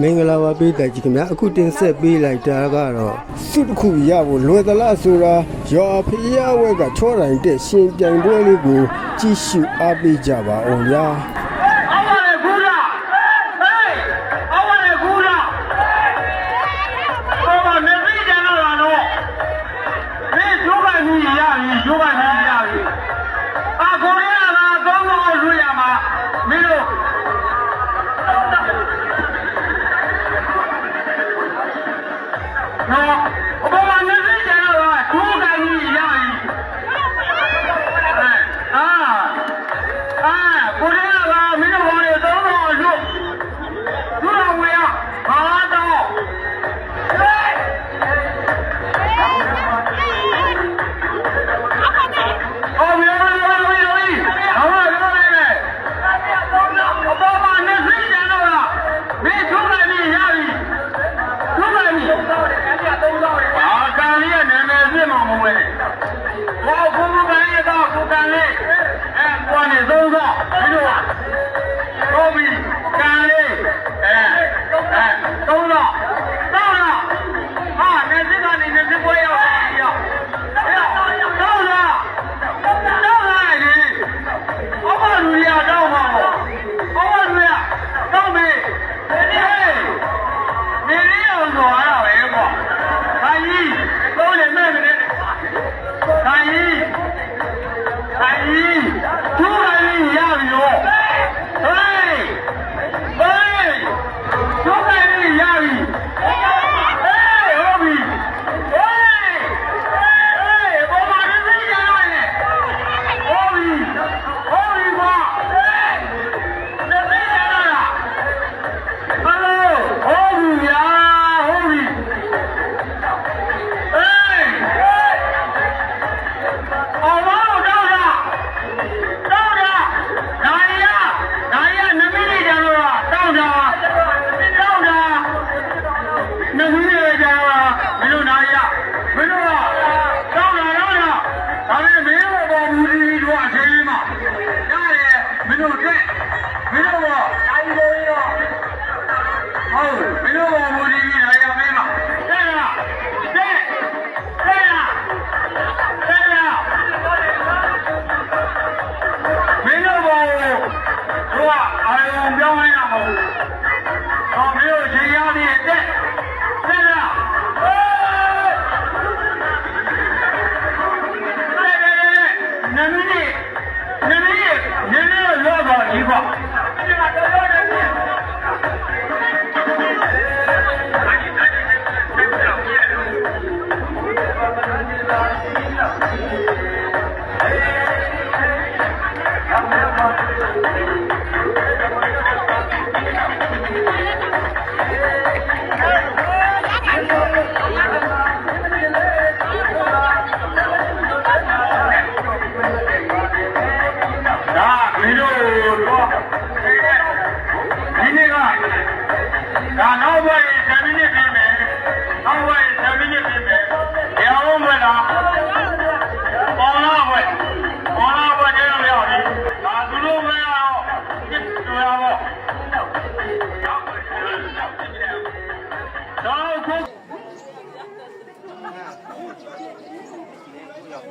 မင်္ဂလာပါပေးတဲ့ကြီးခင်ဗျာအခုတင်ဆက်ပေးလိုက်တာကတော့စုတစ်ခုရဖို့လွယ်သလားဆိုတာရော်ဖျားဝဲကချောတိုင်းတဲ့ရှင်ပြိုင်ပွဲလေးကိုကြည့်ရှုအားပေးကြပါအောင်ဗျာကိုရီးယားကသုံးလုံးလူရမှာမင်းတို့ puede. 哎呦比我呀